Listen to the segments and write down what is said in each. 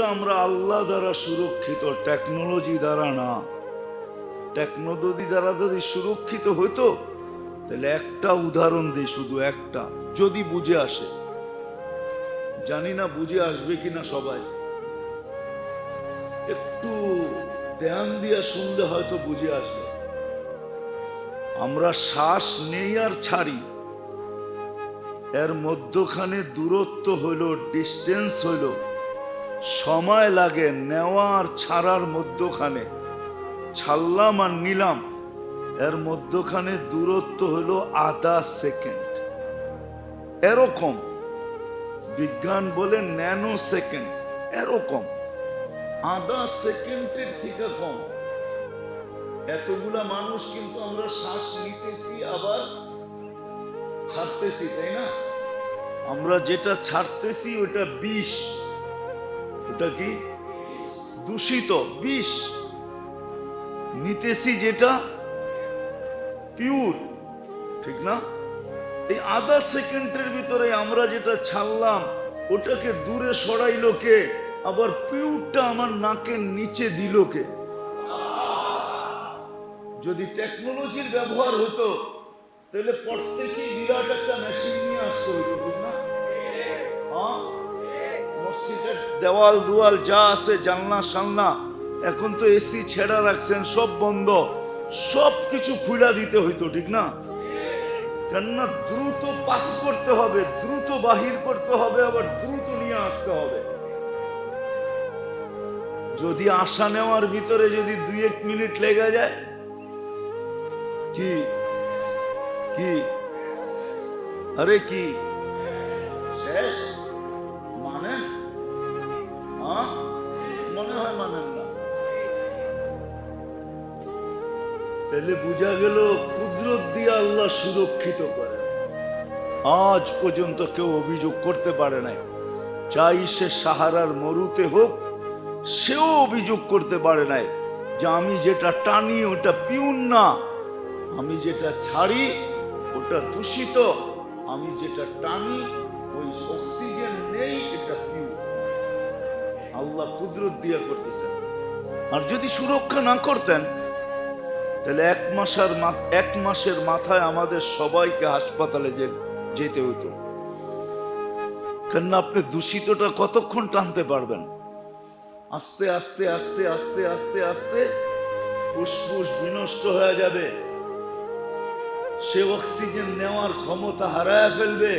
আমরা আল্লাহ দ্বারা সুরক্ষিত টেকনোলজি দ্বারা না। টেকনোলজি দ্বারা যদি সুরক্ষিত হইতো, তাহলে একটা উদাহরণ দিই শুধু একটা, যদি বুঝে আসে। জানি না বুঝে আসবে কিনা সবাই। একটু ধ্যান দিয়া শুনলে হয়তো বুঝে আসবে। আমরা শ্বাস নেই আর ছাড়ি। এর মধ্যখানে দূরত্ব হইল ডিস্টেন্স হইল। সময় লাগে নেওয়া আর ছাড়ার মধ্যখানে। ছাড়লাম আর নিলাম। এর মধ্যখানে দূরত্ব হইল আধা সেকেন্ড। এরকম। বিজ্ঞান বলে ন্যানো সেকেন্ড। এরকম। আধা সেকেন্ডের থেকে কম। এতগুলা মানুষ কিন্তু আমরা শ্বাস নিতেছি, আবার ছাড়তেছি, তাই না? আমরা যেটা ছাড়তেছি, ওটা বিষ। ওটা কি? দূষিত, বিষ। নিতেছি যেটা পিওর ঠিক না? এই আধা সেকেন্ডের ভিতরে আমরা যেটা ছাড়লাম, ওটাকে দূরে সরাইলো কে? আবার পিউরটা আমার নাকের নিচে দিল কে? যদি টেকনোলজির ব্যবহার হতো, তাহলে প্রত্যেকেই বিরাট একটা মেশিন নিয়ে আসতে হতো ঠিক না? হ্যাঁ? দেওয়াল দুয়াল যা আছে জানলা সালনা এখন তো এসি ছেড়া রাখছেন, সব বন্ধ। সব কিছু খুলা দিতে হইতো, ঠিক না? কেননা দ্রুত পাস করতে হবে, দ্রুত বাহির করতে হবে, আবার দ্রুত নিয়ে আসতে হবে। যদি আশা নেওয়ার ভিতরে যদি দুই এক মিনিট লেগে যায়, কি? কি? আরে কি? শেষ? মনে হয় মানেন না। তাহলে বোঝা গেল কুদরত দিয়ে আল্লাহ সুরক্ষিত করে। আজ পর্যন্ত কেউ অভিযোগ করতে পারে নাই। চাই সে সাহারার মরুতে হোক, সেও অভিযোগ করতে পারে নাই যে আমি যেটা টানি ওটা পিউন না। আমি যেটা ছাড়ি ওটা দূষিত, আমি যেটা টানি আল্লাহ কুদরত দিয়া করতেছেন। আর যদি সুরক্ষা না করতেন, তাহলে এক মাসের এক মাসের মাথায় আমাদের সবাইকে হাসপাতালে যেতে হতো কেননা আপনি দূষিতটা কতক্ষণ টানতে পারবেন? আস্তে আস্তে আস্তে আস্তে আস্তে আস্তে ফুসফুস বিনষ্ট হয়ে যাবে। সে অক্সিজেন নেওয়ার ক্ষমতা হারায় ফেলবে।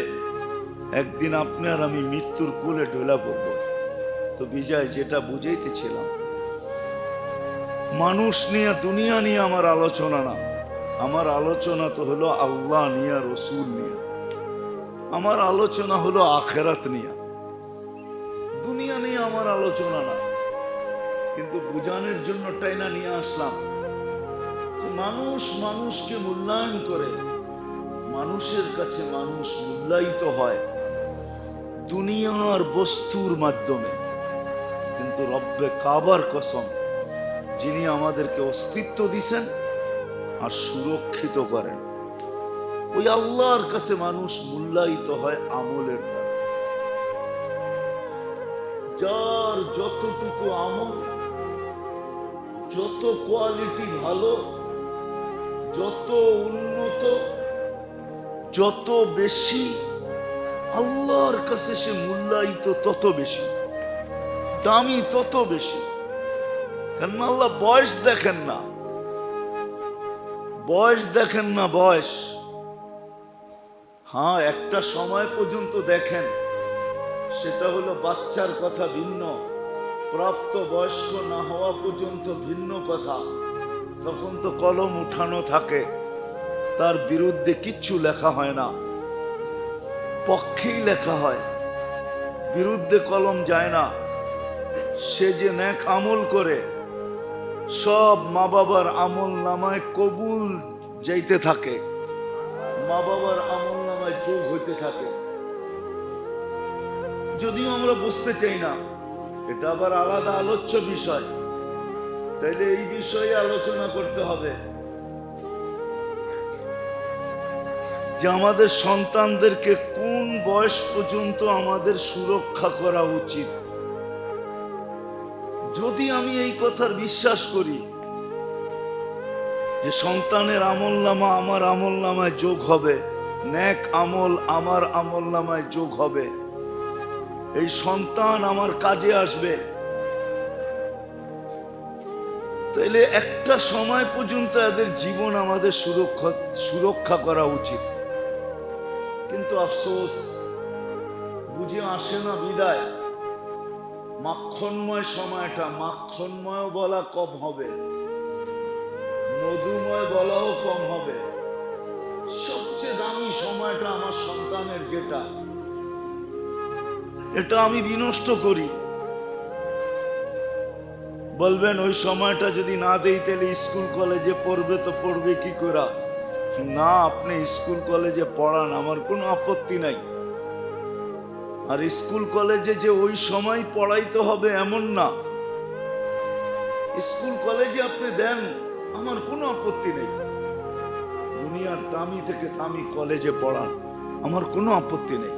একদিন আপনি আর আমি মৃত্যুর কোলে ঢোলা পড়ব। তো বিজয় যেটা বুঝাইতেছিলাম। মানুষ নিয়ে, দুনিয়া নিয়ে আমার আলোচনা না। আমার আলোচনা তো হলো আল্লাহ নিয়ে, রসুল নিয়ে। আমার আলোচনা হলো আখেরাত নিয়ে। দুনিয়া নিয়ে আমার আলোচনা না। কিন্তু বুঝানোর জন্য টাইনা নিয়ে আসলাম। মানুষ মানুষকে মূল্যায়ন করে। মানুষের কাছে মানুষ মূল্যায়িত হয়। দুনিয়ার বস্তুর মাধ্যমে। রব্বে কাবার কসম, যিনি আমাদেরকে অস্তিত্ব দিছেন আর সুরক্ষিত করেন। ওই আল্লাহর কাছে মানুষ মূল্যায়িত হয় আমলের যার যতটুকু আমল, যত কোয়ালিটি ভালো, যত উন্নত, যত বেশি, আল্লাহর কাছে সে মূল্যায়িত তত বেশি। দামি তত বেশি। কেন আল্লাহ বয়স দেখেন না। বয়স দেখেন না বয়স। হ্যাঁ একটা সময় পর্যন্ত দেখেন। সেটা হলো বাচ্চার কথা ভিন্ন, প্রাপ্ত বয়স্ক না হওয়া পর্যন্ত ভিন্ন কথা। তখন তো কলম উঠানো থাকে, তার বিরুদ্ধে কিচ্ছু লেখা হয় না। পক্ষেই লেখা হয়। বিরুদ্ধে কলম যায় না। সে যে ন্যাক আমল করে, সব মা বাবার আমল নামায় কবুল যাইতে থাকে। মা বাবার আমল নামায় যোগ হইতে থাকে। যদিও আমরা বুঝতে চাই না, এটা আবার আলাদা আলোচ্য বিষয়। তাইলে এই বিষয়ে আলোচনা করতে হবে। যে আমাদের সন্তানদেরকে কোন বয়স পর্যন্ত আমাদের সুরক্ষা করা উচিত? যদি আমি এই কথার বিশ্বাস করি, যে সন্তানের আমল নামা আমার আমল নামায় যোগ হবে, ন্যাক আমল আমার আমল নামায় যোগ হবে, এই সন্তান আমার কাজে আসবে। তাইলে একটা সময় পর্যন্ত এদের জীবন আমাদের সুরক্ষা সুরক্ষা করা উচিত। কিন্তু আফসোস, বুঝে আসে না বিদায়। মাখনময় সময়টা, মাখনময় বলা কম হবে। মধুময় বলাও কম হবে। সবচেয়ে দামি সময়টা আমার সন্তানের যেটা। এটা আমি বিনষ্ট করি। বলবেন, ওই সময়টা যদি না দেই, তাহলে স্কুল কলেজে পড়বে তো পড়বে কি করা? না, আপনি স্কুল কলেজে পড়ান, আমার কোনো আপত্তি নাই। আর স্কুল কলেজে যে ওই সময় পড়াইতে হবে এমন না। স্কুল কলেজে আপনি দেন, আমার কোনো আপত্তি নেই। দুনিয়ার দামি থেকে দামি কলেজে পড়ান, আমার কোনো আপত্তি নেই।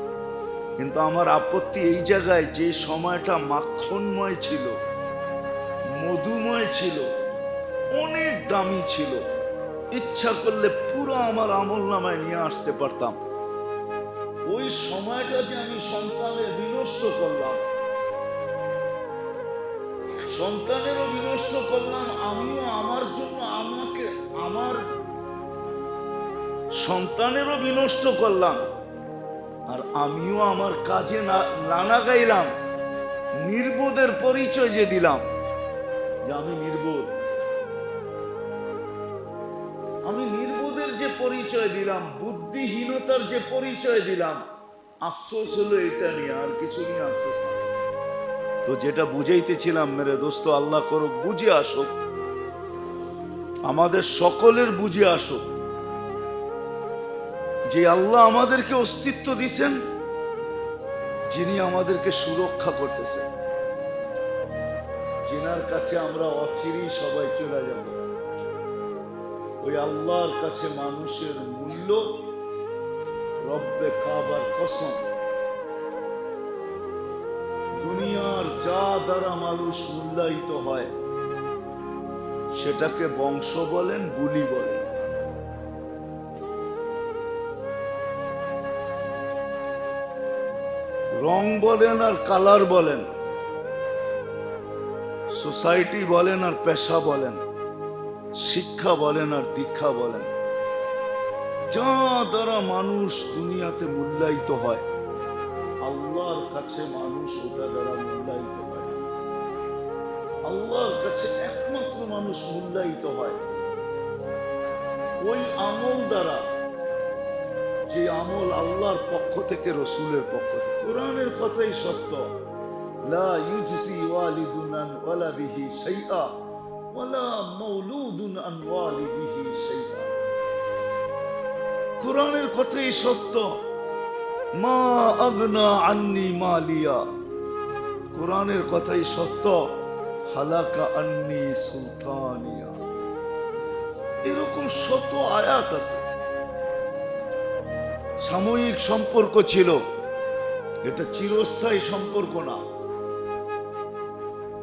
কিন্তু আমার আপত্তি এই জায়গায় যে সময়টা মাখনময় ছিল, মধুময় ছিল, অনেক দামি ছিল, ইচ্ছা করলে পুরো আমার আমল নামায় নিয়ে আসতে পারতাম। ওই সময়টা যে আমি সন্তানের বিনষ্ট করলাম। সন্তানেরও বিনষ্ট করলাম, আমিও আমার জন্য আমাকে, আমার সন্তানেরও বিনষ্ট করলাম। আর আমিও আমার কাজে নানা গাইলাম নির্বোধের পরিচয় যে দিলাম, যে আমি নির্বোধ। পরিচয় দিলাম, বুদ্ধিহীনতার যে পরিচয় দিলাম, আফসোস হলো এটা নিয়ে, আর কিছু নিয়ে আফসোস তো যেটা বুঝাইতেছিলাম, মেরে দোস্ত, আল্লাহ করুক, বুঝে আসুক। আমাদের সকলের বুঝে আসুক। যে আল্লাহ আমাদেরকে অস্তিত্ব দিছেন, যিনি আমাদেরকে সুরক্ষা করতেছেন। যেনার কাছে আমরা অচিরেই সবাই চলে যাব। ওই আল্লাহর কাছে মানুষের মূল্য রব্বে কাবার কসম। দুনিয়ার যা দ্বারা মানুষ মূল্যায়িত হয়, সেটাকে বংশ বলেন, বুলি বলেন। রং বলেন আর কালার বলেন। সোসাইটি বলেন আর পেশা বলেন। শিক্ষা বলেন আর দীক্ষা বলেন। যা দ্বারা মানুষ দুনিয়াতে মূল্যায়িত হয়, আল্লাহর কাছে মানুষ ওটা দ্বারা মূল্যায়িত আল্লাহর কাছে একমাত্র মানুষ মূল্যায়িত হয়। ওই আমল দ্বারা, যে আমল আল্লাহর পক্ষ থেকে, রসুলের পক্ষ থেকে। কোরআনের কথাই সত্য। লা ইউজসি ওয়ালিদুন আন ওয়ালাদিহি শাইআ। ওয়ালা কোরআনের কথাই সত্য, মা আগনা আন্নি মালিয়া। কোরআনের কথাই সত্য, হালাকা আন্নি সুলতানিয়া। এরকম শত আয়াত আছে। সাময়িক সম্পর্ক ছিল, এটা চিরস্থায়ী সম্পর্ক না।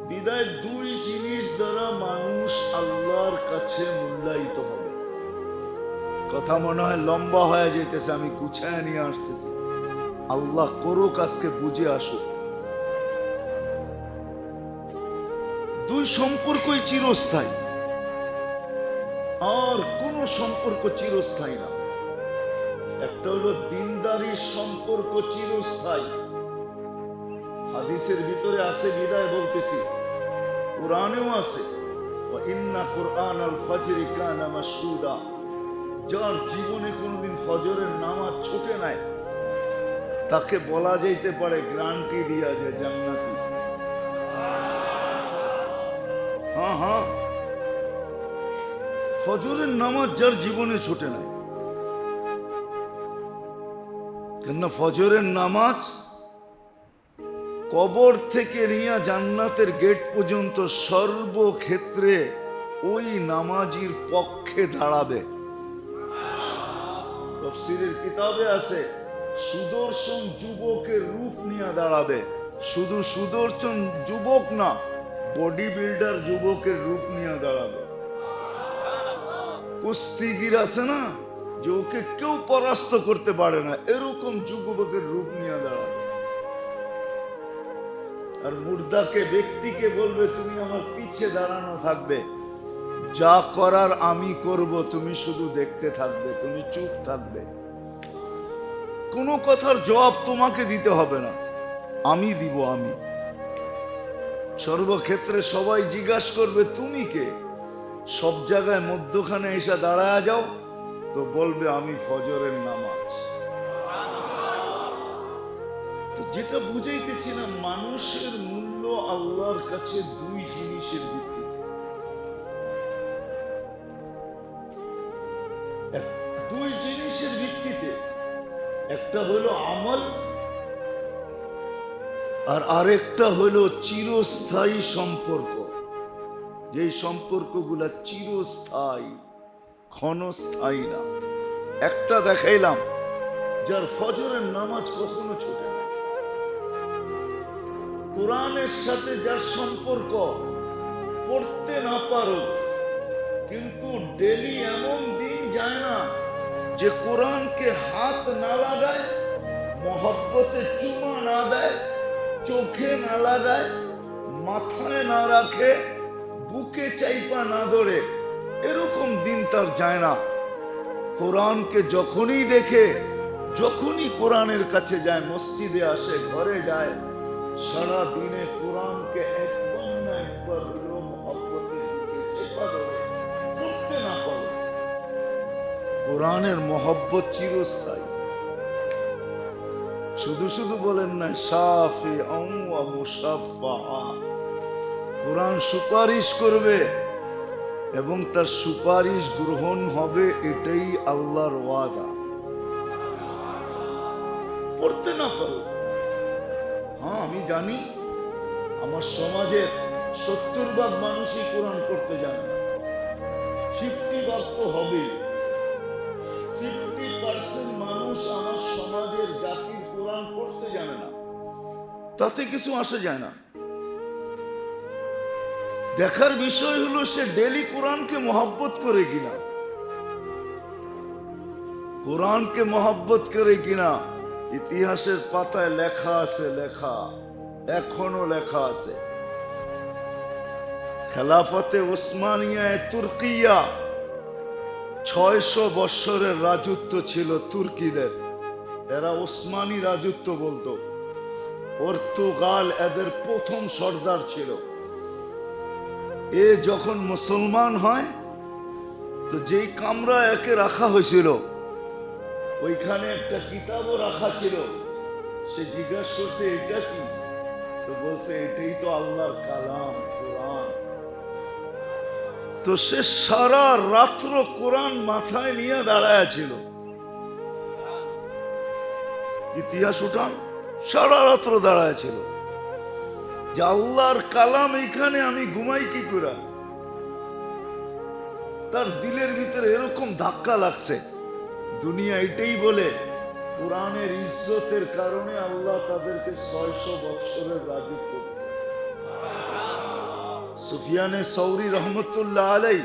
বিদায় দুই জিনিস দ্বারা মানুষ আল্লাহর কাছে মূল্যায়িত হবে। কথা মনে হয় লম্বা হয়ে যেতেছে, আমি গুছায় নিয়ে আসতেছি। আল্লাহ করুক আজকে বুঝে আসুক। দুই সম্পর্কই চিরস্থায়ী। আর কোন সম্পর্ক চিরস্থায়ী না। একটা হলো দিনদারির সম্পর্ক চিরস্থায়ী। হাদিসের ভিতরে আছে বিদায় বলতেছি। কোরআনেও আছে যার জীবনে কোনোদিন ফজরের নামাজ ছোটে নাই, তাকে বলা যাইতে পারে গ্রান্টি দিয়া যে জান্নাতি। হ্যাঁ হ্যাঁ। ফজরের নামাজ যার জীবনে ছোটে নাই। কেননা ফজরের নামাজ কবর থেকে নিয়ে জান্নাতের গেট পর্যন্ত সর্বক্ষেত্রে ওই নামাজির পক্ষে দাঁড়াবে। তফসিরের কিতাবে আছে, সুদর্শন যুবকের রূপ নিয়ে দাঁড়াবে। শুধু সুদর্শন যুবক না বডি বিল্ডার যুবকের রূপ নিয়ে দাঁড়াবে। কুস্তিগির আছে না, যে ওকে কেউ পরাস্ত করতে পারে না, এরকম যুবকের রূপ নিয়ে দাঁড়াবে। আর মুর্দাকে, ব্যক্তিকে বলবে, তুমি আমার পিছে দাঁড়ানো থাকবে। যা করার আমি করব, তুমি শুধু দেখতে থাকবে, তুমি চুপ থাকবে। কোনো কথার জবাব তোমাকে দিতে হবে না। আমি দিব আমি। সর্বক্ষেত্রে সবাই জিজ্ঞাসা করবে, তুমি কে? সব জায়গায় মধ্যখানে এসে দাঁড়ায় যাও, তো বলবে, আমি ফজরের নামাজ। যেটা বুঝাইতেছি না মানুষের মূল্য আল্লাহর কাছে দুই জিনিসের ভিত্তিতে। এক- দুই জিনিসের ভিত্তিতে। একটা হলো আমল, আর আরেকটা হলো চিরস্থায়ী সম্পর্ক। যে সম্পর্কগুলা চিরস্থায়ী, ক্ষণস্থায়ী না। একটা দেখাইলাম, যার ফজরের নামাজ কখনো ছোটে কোরআনের সাথে যার সম্পর্ক, পড়তে না পারো কিন্তু ডেলি এমন দিন যায় না যে কোরআনকে হাত না লাগায়, মহব্বতে চুমা না দেয়, চোখে না লাগায়, মাথায় না রাখে, বুকে চাইপা না ধরে, এরকম দিন তার যায় না। কোরআনকে যখনই দেখে, যখনই কোরআনের কাছে যায়, মসজিদে আসে, ঘরে যায় সারা দিনে কোরআনকে একবার না একবার হলেও মহব্বতের চেপা পড়তে না পারে। কোরআনের মহব্বত চিরস্থায়ী। শুধু শুধু বলেন না সাফি মুসাফা কোরআন সুপারিশ করবে এবং তার সুপারিশ গ্রহণ হবে এটাই আল্লাহর ওয়াদা। পড়তে না পারো। হ্যাঁ আমি জানি। আমার সমাজের সত্তর ভাগ মানুষই কোরআন করতে জানে। ফিফটি ভাগ তো হবেই ফিফটি পার্সেন্ট মানুষ আমার সমাজের জাতির কোরআন পড়তে জানে না। তাতে কিছু আসে যায় না। দেখার বিষয় হলো সে ডেলি কোরআনকে মহব্বত করে কিনা। কোরআনকে মহব্বত করে কিনা। ইতিহাসের পাতায় লেখা আছে, লেখা। এখনও লেখা আছে। খেলাফতে ওসমানিয়ায় তুর্কিয়া, ছয়শো বৎসরের রাজত্ব ছিল তুর্কিদের। এরা ওসমানী রাজত্ব বলতো। পর্তুগাল এদের প্রথম সর্দার ছিল। এ যখন মুসলমান হয়, তো যেই কামরা একে রাখা হয়েছিল ওইখানে একটা কিতাবও রাখা ছিল। সে জিজ্ঞাসা করছে, এটা কি? তো বলছে, এটাই তো আল্লাহর কালাম, কোরআন। তো সে সারা রাত্র কোরআন মাথায় নিয়ে দাঁড়ায় ছিল। ইতিহাস উঠান, সারা রাত্র দাঁড়ায় ছিল। যে আল্লাহর কালাম এইখানে, আমি ঘুমাই কি করে? তার দিলের ভিতরে এরকম ধাক্কা লাগছে। দুনিয়া এটাই বলে, কোরআনের ইজ্জতের কারণে আল্লাহ তাদেরকে ছয়শো বৎসরের রাজত্ব সুফিয়ানে সৌরি রহমতুল্লাহ আলাই,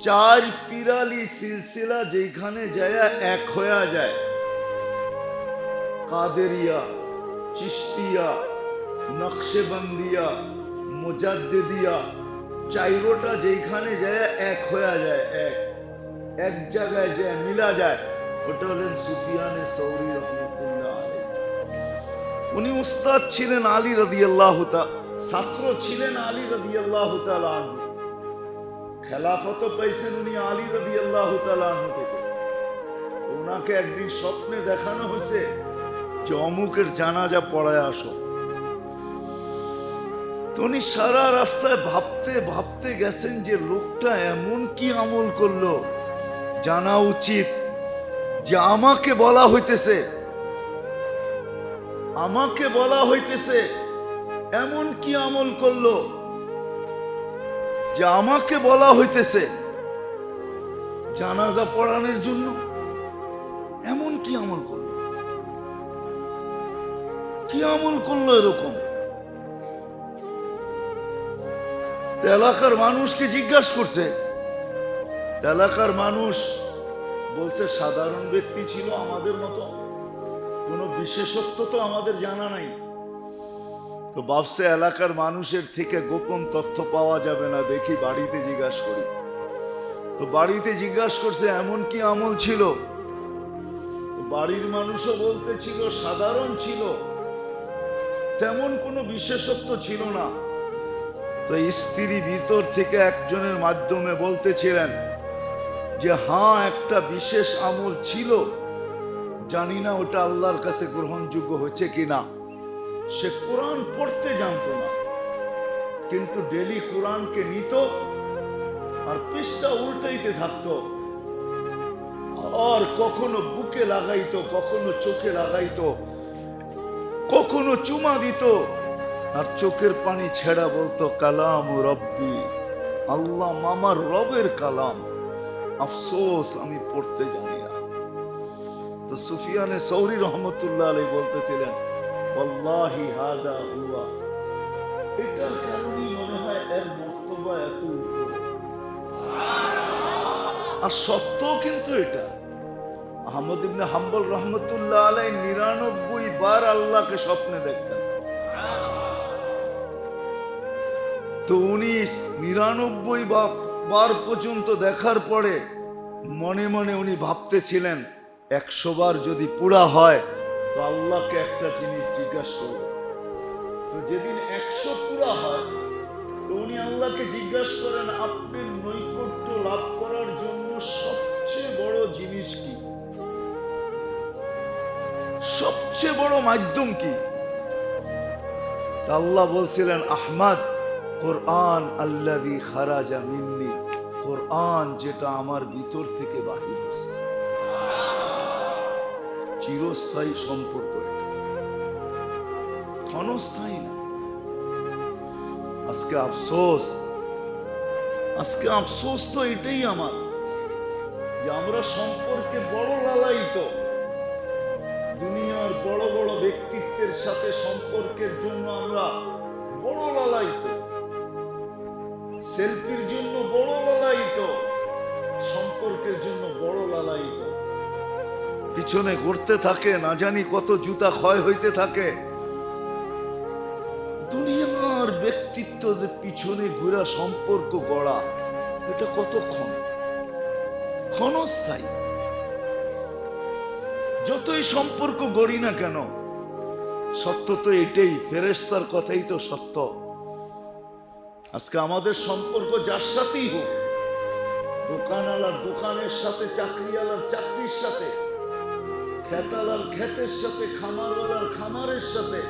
চার পিরালি সিলসিলা যেখানে যায়, এক হয়ে যায়। কাদেরিয়া চিস্তিয়া নকশেবন্দিয়া, মুজাদ্দিদিয়া, চাইরোটা যেখানে যায়, এক হয়ে যায়, এক। এক জায়গায় যায় মিলা যায় ওটা হলেন সুফিয়ানে সৌরি উনি উস্তাদ ছিলেন আলী রদি আল্লাহ ছাত্র ছিলেন আলী রদি আল্লাহ খেলাফত পাইছেন উনি আলী রদি আল্লাহ থেকে। ওনাকে একদিন স্বপ্নে দেখানো হয়েছে যে অমুকের জানাজা পড়ায় আসো। উনি সারা রাস্তায় ভাবতে ভাবতে গেছেন যে লোকটা এমন কি আমল করল। জানা উচিত যে আমাকে বলা হইতেছে। আমাকে বলা হইতেছে, এমন কি আমল করল যে আমাকে বলা হইতেছে, জানাজা পড়ানোর জন্য? এমন কি আমল করল? কি আমল করল এরকম? এলাকার মানুষকে জিজ্ঞাসা করছে এলাকার মানুষ বলছে, সাধারণ ব্যক্তি ছিল আমাদের মতো। কোনো বিশেষত্ব তো আমাদের জানা নাই। তো ভাবছে, এলাকার মানুষের থেকে গোপন তথ্য পাওয়া যাবে না, দেখি বাড়িতে জিজ্ঞাসা করি। তো বাড়িতে জিজ্ঞাসা করছে, এমন কি আমল ছিল? বাড়ির মানুষও বলতে ছিল সাধারণ ছিল। তেমন কোনো বিশেষত্ব ছিল না। তো স্ত্রী ভিতর থেকে একজনের মাধ্যমে বলতেছিলেন যে হ্যাঁ একটা বিশেষ আমল ছিল। জানি না ওটা আল্লাহর কাছে গ্রহণযোগ্য হচ্ছে কিনা। সে কোরআন পড়তে জানতো না। কিন্তু ডেলি কোরআনকে নিত আর পৃষ্ঠা উল্টাইতে থাকতো। আর কখনো বুকে লাগাইতো, কখনো চোখে লাগাইতো, কখনো চুমা দিত। আর চোখের পানি ছেড়া বলতো, কালাম রব্বি। আল্লাহ মামার রবের কালাম। আফসোস, আমি পড়তে জানি না। তো সুফিয়ানে সৌরি রহমতুল্লাহ আলী বলতেছিলেন হুয়া। এটার মনে হয় এর এত আর সত্য কিন্তু এটা। আহমদ ইবনে হাম্বল রহমতুল্লাহ আলাই নিরানব্বই বার আল্লাহকে স্বপ্নে দেখছেন। তো উনি নিরানব্বই বা- বার পর্যন্ত দেখার পরে মনে মনে উনি ভাবতেছিলেন, একশো বার যদি পুরা হয় তো আল্লাহকে একটা জিনিস জিজ্ঞাসা করব। তো যেদিন একশো পুরা হয়, তো উনি আল্লাহকে জিজ্ঞাসা করেন আপনার নৈকট্য লাভ করার জন্য সবচেয়ে বড় জিনিস কি? সবচেয়ে বড় মাধ্যম কি? আল্লাহ বলছিলেন, আহমদ, কোরআন আল্লাদি খারাজা মিন্নি। কোরআন যেটা আমার ভিতর থেকে বাহির হয়েছে। চিরস্থায়ী সম্পর্ক ক্ষণস্থায়ী না। আজকে আফসোস। আজকে আফসোস তো এটাই আমার যে আমরা সম্পর্কে বড় লালায়িত। দুনিয়ার বড় বড় ব্যক্তিত্বের সাথে সম্পর্কের জন্য আমরা বড় লালায়িত। সেলফির জন্য বড় সম্পর্কের জন্য বড় লালায়িত। পিছনে ঘুরতে থাকে না জানি কত জুতা ক্ষয় হইতে থাকে। দুনিয়ার ব্যক্তিত্বদের পিছনে ঘুরা সম্পর্ক গড়া এটা কতক্ষণ ক্ষণস্থায়ী। যতই সম্পর্ক গড়ি না কেন সত্য তো এটাই ফেরেস্তার কথাই তো সত্য। আজকে আমাদের সম্পর্ক যার সাথেই হোক দোকানওয়ালার দোকানের সাথে, চাকরিওয়ালার চাকরির সাথে, খেতালার ক্ষেতের সাথে, খামারওয়ালার খামারের সাথে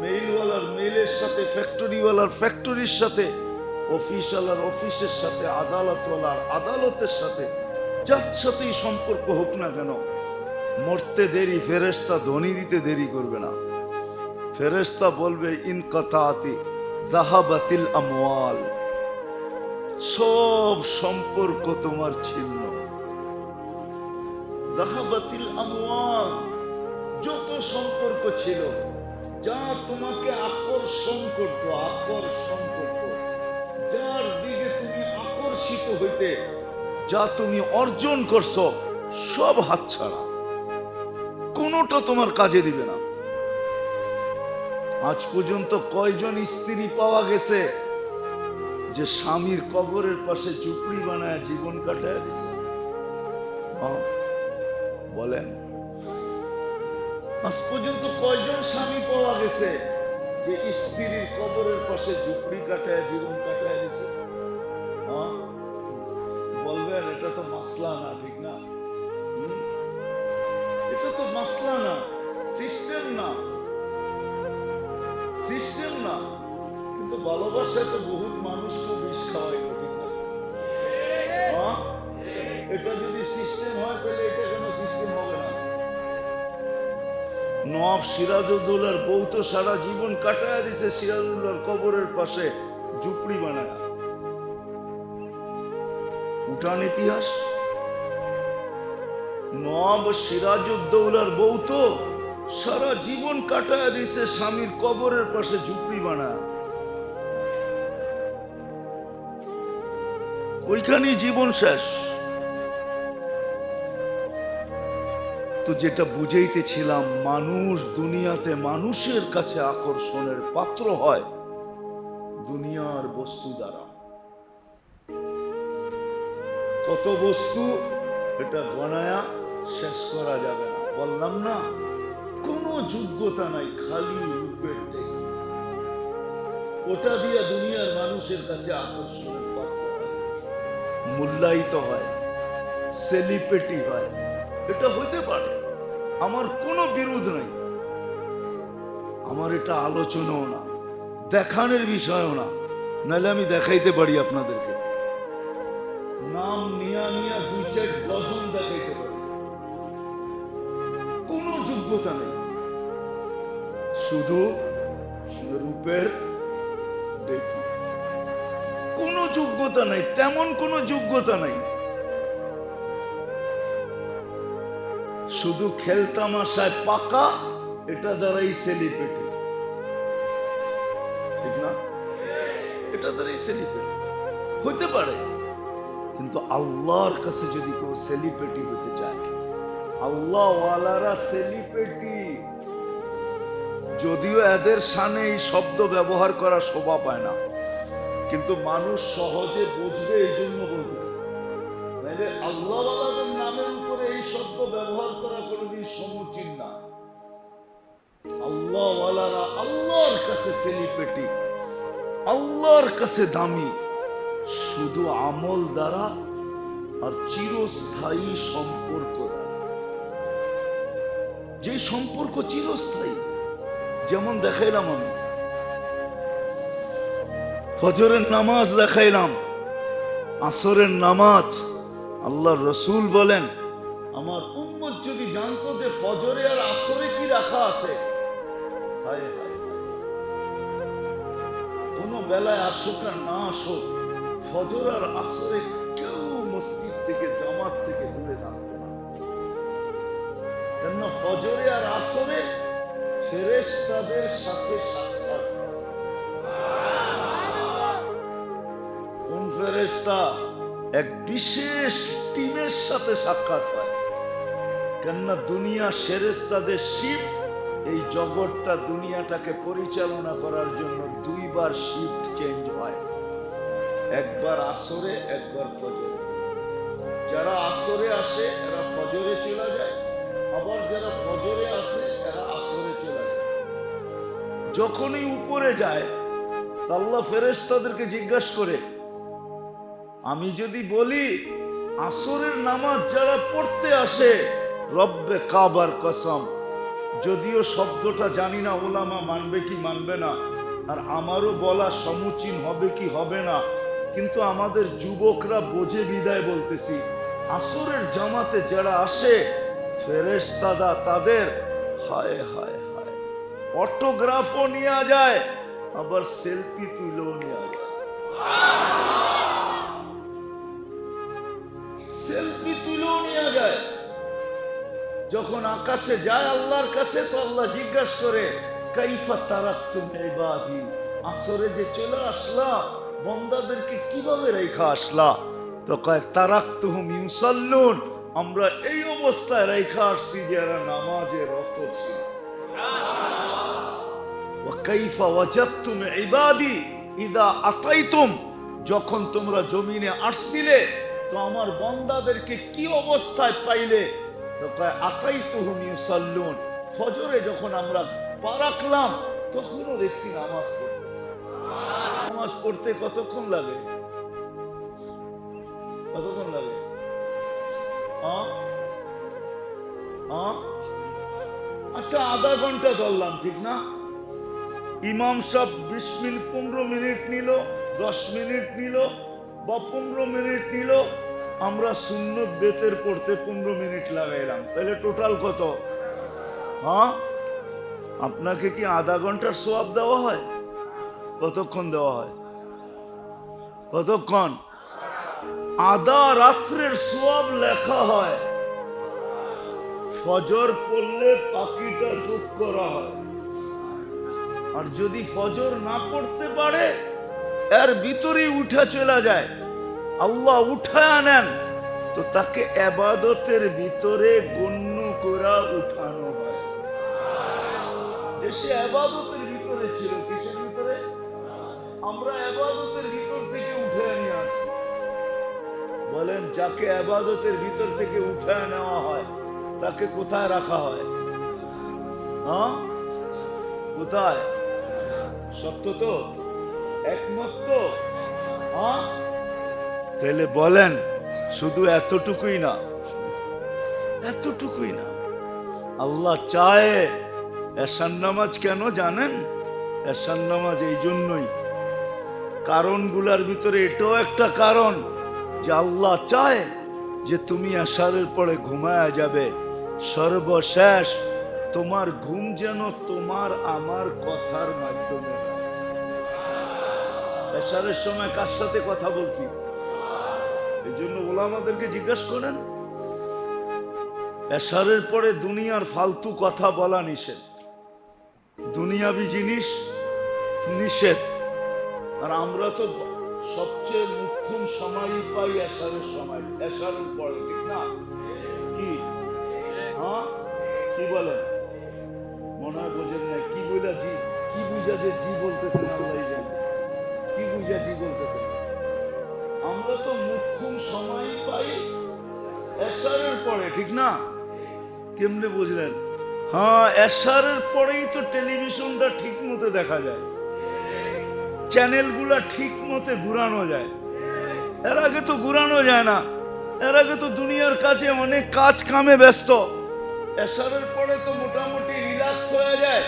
মেইলওয়ালার মেইলের সাথে ফ্যাক্টরিওয়ালার ফ্যাক্টরির সাথে অফিসওয়ালার অফিসের সাথে, আদালতওয়ালার আদালতের সাথে, যার সাথেই সম্পর্ক হোক না কেন, মরতে দেরি ফেরেস্তা ধনী দিতে দেরি করবে না। ফেরেস্তা বলবে, ইনকাতাতি জাহাবাতিল আমওয়াল। সব সম্পর্ক তোমার ছিন্ন। আমওয়াল যত সম্পর্ক ছিল, যা তোমাকে আকর্ষণ করত আকর্ষণ করত, যার দিকে তুমি আকর্ষিত হইতে, যা তুমি অর্জন করছ, সব হাতছাড়া। কোনোটা তোমার কাজে দিবে না। আজ পর্যন্ত কয়জন স্ত্রী পাওয়া গেছে যে স্বামীর কবরের পাশে চুপড়ি বানায় জীবন কাটায় দিছে। হ্যাঁ, বলেন। আজ পর্যন্ত কয়জন স্বামী পাওয়া গেছে যে স্ত্রীর কবরের পাশে ঝুপড়ি কাটায় জীবন কাটায় দিছে? হ্যাঁ? বলবেন এটা তো মাসলা না ঠিক না? এটা তো মাসলা না সিস্টেম না। সিস্টেম না কিন্তু ভালোবাসায় তো বহুত নবাব সিরাজউদ্দৌলার বউ তো সারা জীবন কাটায় দিছে সিরাজউদ্দৌলার কবরের পাশে ঝুপড়ি বানায়। উঠান ইতিহাস। নবাব সিরাজউদ্দৌলার বউ তো সারা জীবন কাটায় দিছে স্বামীর কবরের পাশে ঝুপড়ি বানায়। ওইখানেই জীবন শেষ। তো যেটা বুঝাইতেছিলাম, মানুষ দুনিয়াতে মানুষের কাছে আকর্ষণের পাত্র হয় দুনিয়ার বস্তু দ্বারা। কত বস্তু এটা গণায়া শেষ করা যাবে না। বললাম না, কোনো যোগ্যতা নাই, খালি রূপের ওটা দিয়ে দুনিয়ার মানুষের কাছে আকর্ষণের পাত্র মূল্যায়িত হয় সেলিব্রিটি হয়, এটা হতে পারে। আমার কোনো বিরোধ নাই। আমার এটা আলোচনাও না, দেখানোর বিষয়ও না। নাহলে আমি দেখাইতে পারি আপনাদেরকে। নাম নিয়া নিয়া দুই চার ডজন দেখাইতে পারি। কোনো যোগ্যতা নেই। শুধু রূপের দেখি কোনো যোগ্যতা নাই, তেমন কোনো যোগ্যতা নাই। শুধু খেলতামাশায় পাকা, এটা দ্বারাই সেলিব্রিটি ঠিক না? এটা দ্বারাই সেলিব্রিটি হতে পারে, কিন্তু আল্লাহর কাছে যদি কেউ সেলিব্রিটি হতে চায় আল্লাহ ওয়ালারা সেলিব্রিটি যদিও এদের সামনে এই শব্দ ব্যবহার করা শোভা পায় না, কিন্তু মানুষ সহজে বুঝবে এই জন্য বলতেছে। নাহলে আল্লাহ নামের উপরে এই শব্দ ব্যবহার করা কোনোদিন সমুচীন না। আল্লাহ আল্লাহর কাছে সেলিব্রিটি আল্লাহর কাছে দামি। শুধু আমল দ্বারা আর চিরস্থায়ী সম্পর্ক যে সম্পর্ক চিরস্থায়ী, যেমন দেখাইলাম আমি। ফজরের নামাজ দেখাইলাম, আসরের নামাজ আল্লাহ রসুল বলেন, আমার উম্মত যদি জানতো যে ফজরে আর আসরে কি রাখা আছে। হায় কোন বেলায় আসুক আর না আসুক, ফজর আর আসরে কেউ মসজিদ থেকে, জামাত থেকে দূরে থাকবে না। কেন ফজরে আর আসরে ফেরেশতাদের সাথে সাক্ষাৎ। কোন ফেরেশতা এক বিশেষ টিমের সাথে সাক্ষাৎ হয়। কেননা দুনিয়া সেরেস্তাদের শিব এই জগৎটা দুনিয়াটাকে পরিচালনা করার জন্য দুইবার শিফট চেঞ্জ হয়। একবার আসরে, একবার ফজরে। যারা আসরে আসে, এরা ফজরে চলে যায়। আবার যারা ফজরে আসে, এরা আসরে চলে যায়। যখনই উপরে যায় তা আল্লাহ ফেরেশতাদেরকে জিজ্ঞাসা করে আমি যদি বলি, আসরের নামাজ যারা পড়তে আসে, রব্বে কাবার কসম, যদিও শব্দটা জানি না ওলামা মানবে কি মানবে না, আর আমারও বলা সমুচীন হবে কি হবে না, কিন্তু আমাদের যুবকরা বোঝে বিদায় বলতেছি, আসরের জামাতে যারা আসে ফেরেশতাদা তাদের, হায় হায় হায়, অটোগ্রাফও নেওয়া যায়, আবার সেলফি তুলেও নেওয়া যায়। যখন আকাশে যায় আল্লাহর কাছে, তো আল্লাহ জিজ্ঞাসা করে, কাইফা তারাক তুমি ইবাদি? আসরে যে চলে আসলা, বন্দাদেরকে কীভাবে রেখা আসলা? তো কয় তারাক তুহুম ইউসাল্লুন। আমরা এই অবস্থায় রেখা আসছি যে এরা নামাজে রত ছিল। কাইফা ওয়াজাদতুম ইবাদি? ইদা আতাইতুম। যখন তোমরা জমিনে আসছিলে, তো আমার বন্দাদেরকে কি অবস্থায় পাইলে ফজরে যখন আমরা তখনও দেখছি নামাজ নামাজ পড়তে কতক্ষণ লাগে? কতক্ষণ লাগে? আচ্ছা আধা ঘণ্টা ধরলাম, ঠিক না? ইমাম সাহেব বিশ মিনিট, পনেরো মিনিট নিল, দশ মিনিট নিল, বা পনেরো মিনিট নিল আমরা শূন্য বেতের পড়তে পনেরো মিনিট লাগাইলাম। তাহলে টোটাল কত? হ্যাঁ? আপনাকে কি আধা ঘণ্টার সোয়াব দেওয়া হয়? কতক্ষণ দেওয়া হয়? কতক্ষণ? আধা রাত্রের সোয়াব লেখা হয়। ফজর পড়লে পাখিটা যোগ করা হয়। আর যদি ফজর না পড়তে পারে, এর ভিতরেই উঠে চলে যায়। আল্লাহ উঠায় আনেন তো তাকে এবাদতের ভিতরে গণ্য করা উঠানো হয়। যে আবাদতের ভিতরে ছিল, কিসের ভিতরে? আমরা আবাদতের ভিতর থেকে উঠে নিয়ে আসছি বলেন, যাকে আবাদতের ভিতর থেকে উঠে নেওয়া হয়, তাকে কোথায় রাখা হয়? হ্যাঁ? কোথায়? সত্য তো? একমত তো? হ্যাঁ? তাহলে বলেন, শুধু এতটুকুই না এতটুকুই না। আল্লাহ চায় এশান নামাজ কেন জানেন? এশান নামাজ এই জন্যই। কারণগুলার ভিতরে এটাও একটা কারণ যে আল্লাহ চায় যে তুমি আসারের পরে ঘুমায়া যাবে। সর্বশেষ তোমার ঘুম যেন তোমার আমার কথার মাধ্যমে। এশারের সময় কার সাথে কথা বলছি? এই জন্য ওলামাদেরকে জিজ্ঞাসা করেন, এশারের পরে দুনিয়ার ফালতু কথা বলা নিষেধ। দুনিয়াবি জিনিস নিষেধ। আর আমরা তো সবচেয়ে মুখ্যম সময়ই পাই এশারের সময়। এশারের পরে, ঠিক না? কি? হ্যাঁ? কি বলেন? মনে হয় বোঝেন না কি বুঝা জি কি বুঝা যে জি বলতেছেন জানে। কি বুঝা জি বলতেছেন? আমরা তো মুখ্যম সময়ই পাই। এশারের পরে, ঠিক না? কেমনে বুঝলেন? হ্যাঁ এশারের পরেই তো টেলিভিশনটা ঠিক মতো দেখা যায়। চ্যানেলগুলা ঠিক মতে ঘুরানো যায়। এর আগে তো ঘুরানো যায় না। এর আগে তো দুনিয়ার কাছে অনেক কাজ কামে ব্যস্ত। এসবের পরে তো মোটামুটি রিল্যাক্স হয়ে যায়।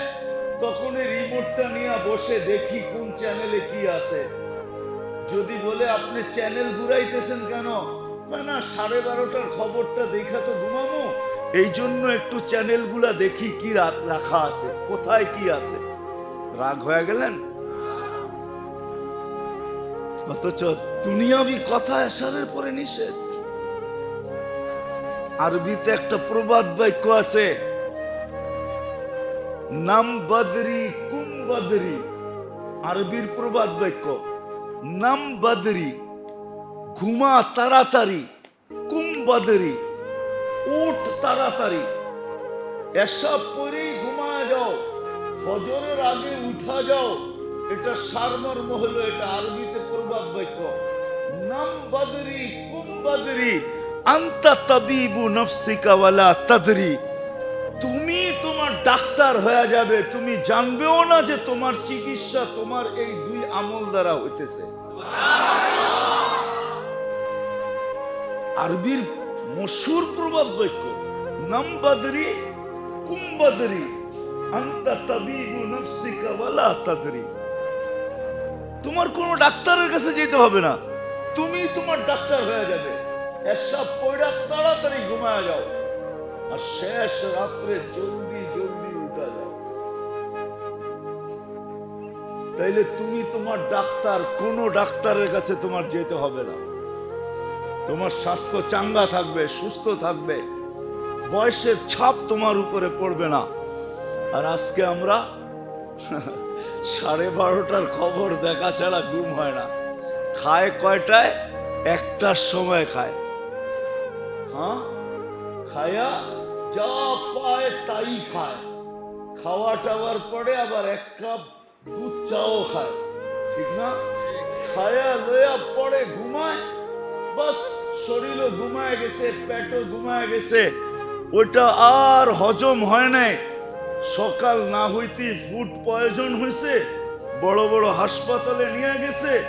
তখন এই রিমোটটা নিয়ে বসে দেখি কোন চ্যানেলে কি আছে। যদি বলে আপনি চ্যানেল ঘুরাইতেছেন কেন? না সাড়ে বারোটার খবরটা দেখা তো ঘুমামো এই জন্য একটু চ্যানেলগুলা দেখি কি রাখা আছে, কোথায় কি আছে। রাগ হয়ে গেলেন? অথচ দুনিয়াবি কথা এসারের পরে নিষেধ? আরবিতে একটা প্রবাদ বাক্য আছে, নাম বদরি, কুম বদরি। আরবির প্রবাদ বাক্য। নাম বদরি, ঘুমা তাড়াতাড়ি, কুম বদরি, উঠ তাড়াতাড়ি। এসব পরেই ঘুমায় যাও, ফজরের আগে উঠা যাও। এটা সারমর্ম হলো এটা আরবিতে প্রবাদ বাক্য। নাম বদরি, কুম বদরি, আন্তা তাবিবু নফসিকা ওয়ালা তাদরি। তুমি তোমার ডাক্তার হয়ে যাবে, তুমি জানবেও না যে তোমার চিকিৎসা, তোমার এই দুই আমল দ্বারা হইতেছে। আরবির মশুর প্রবাদ বাক্য নাম বদরি কুম আন্তা তাবিবু নফসিকা ওয়ালা তাদরি। তোমার কোনো ডাক্তারের কাছে যেতে হবে না। তুমি তোমার ডাক্তার হয়ে যাবে। এসব পয়ডা তাড়াতাড়ি ঘুমায় যাও। আর শেষ রাত্রে জলদি তাইলে তুমি তোমার ডাক্তার, কোন ডাক্তারের কাছে তোমার যেতে হবে না। তোমার স্বাস্থ্য চাঙ্গা থাকবে, সুস্থ থাকবে। বয়সের ছাপ তোমার উপরে পড়বে না। আর আজকে আমরা সাড়ে বারোটার খবর দেখা ছাড়া ঘুম হয় না। খায় কয়টায়? একটার সময় খায়। হ্যাঁ? খায়া যা পায় তাই খায়। খাওয়া টাওয়ার পরে আবার এক কাপ দুধ চাও খায়। ঠিক না? খায়া লয়া পরে ঘুমায়। বাস, শরীরও ঘুমায় গেছে, পেটও ঘুমায় গেছে। ওইটা আর হজম হয় নাই। সকাল না হইতে ফুড প্রয়োজন হয়েছে বড় বড় হাসপাতালে নিয়ে গেছে।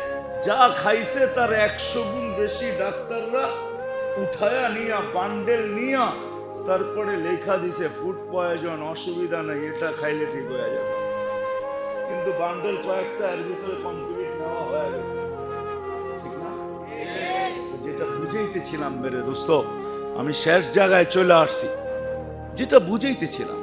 যা খাইছে তার একশো গুণ বেশি ডাক্তাররা উঠায়া নিয়া, বান্ডেল নিয়া, তারপরে লেখা দিছে, ফুড প্রয়োজন অসুবিধা নাই, এটা খাইলে ঠিক হয়ে যাবে। কিন্তু বান্ডেল কয়েকটা এর ভিতরে কমপ্লিট নেওয়া হয়ে গেছে। ঠিক না? যেটা বুঝাইতেছিলাম মেরে দোস্ত আমি শেষ জায়গায় চলে আসছি। যেটা বুঝাইতেছিলাম